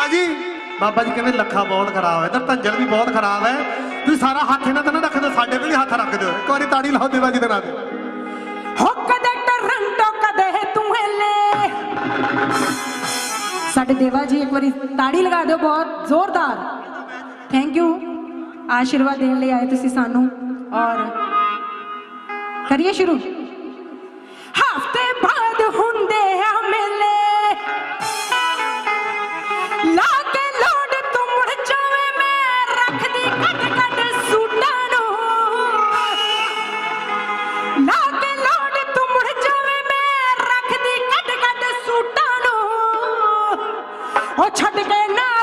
ਹਾਂ ਜੀ। ਬਾਬਾ ਜੀ ਕਹਿੰਦੇ ਲੱਖਾ ਬਹੁਤ ਖਰਾਬ ਹੈ ਤੇ ਧੰਜਲ ਵੀ ਬਹੁਤ ਖਰਾਬ ਹੈ। ਤੁਸੀਂ ਸਾਰਾ ਹੱਥ ਇਹਨਾਂ ਤੇ ਨਾ ਰੱਖ ਦਿਓ ਸਾਡੇ ਤੇ ਵੀ ਹੱਥ ਰੱਖ ਦਿਓ। ਇੱਕ ਵਾਰੀ ਤਾੜੀ ਲਾਓ ਦੇਵਾ ਜੀ ਦੇ ਨਾਂ ਤੇ ਹੋ ਕਦੇ ਟਰੰਟੋ ਕਦੇ ਤੂੰ ਹਿੱਲੇ। ਸਾਡੇ ਦੇਵਾ ਜੀ, ਇੱਕ ਵਾਰੀ ਤਾੜੀ ਲਗਾ ਦਿਓ, ਬਹੁਤ ਜ਼ੋਰਦਾਰ। ਥੈਂਕ ਯੂ ਆਸ਼ੀਰਵਾਦ ਦੇਣ ਲਈ ਆਏ ਤੁਸੀਂ ਸਾਨੂੰ। ਔਰ ਕਰੀਏ ਸ਼ੁਰੂ। ও ছাটিকে না